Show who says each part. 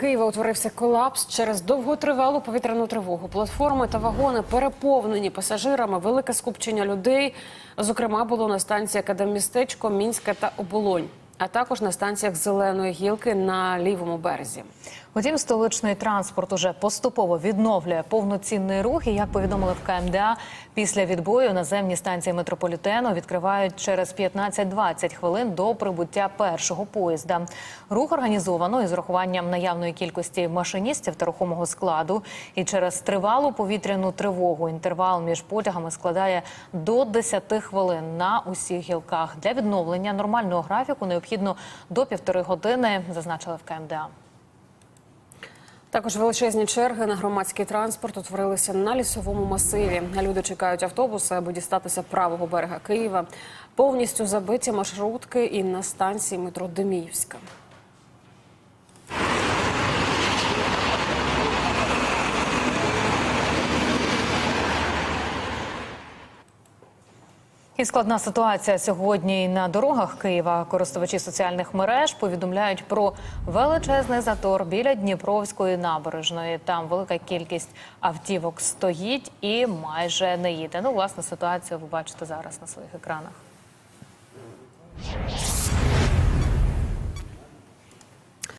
Speaker 1: Києва утворився колапс через довготривалу повітряну тривогу. Платформи та вагони переповнені пасажирами. Велике скупчення людей. Зокрема, було на станції Академмістечко, Мінська та Оболонь, а також на станціях Зеленої гілки на лівому березі.
Speaker 2: Утім, столичний транспорт уже поступово відновлює повноцінний рух. І як повідомили в КМДА, після відбою наземні станції метрополітену відкривають через 15-20 хвилин до прибуття першого поїзда. Рух організовано із урахуванням наявної кількості машиністів та рухомого складу. І через тривалу повітряну тривогу інтервал між потягами складає до 10 хвилин на усіх гілках. Для відновлення нормального графіку необхідно до півтори години, зазначили в КМДА.
Speaker 1: Також величезні черги на громадський транспорт утворилися на лісовому масиві. Люди чекають автобуси, аби дістатися правого берега Києва. Повністю забиті маршрутки і на станції метро Деміївська.
Speaker 2: І складна ситуація сьогодні на дорогах Києва. Користувачі соціальних мереж повідомляють про величезний затор біля Дніпровської набережної. Там велика кількість автівок стоїть і майже не їде. Ну, власне, ситуацію ви бачите зараз на своїх екранах.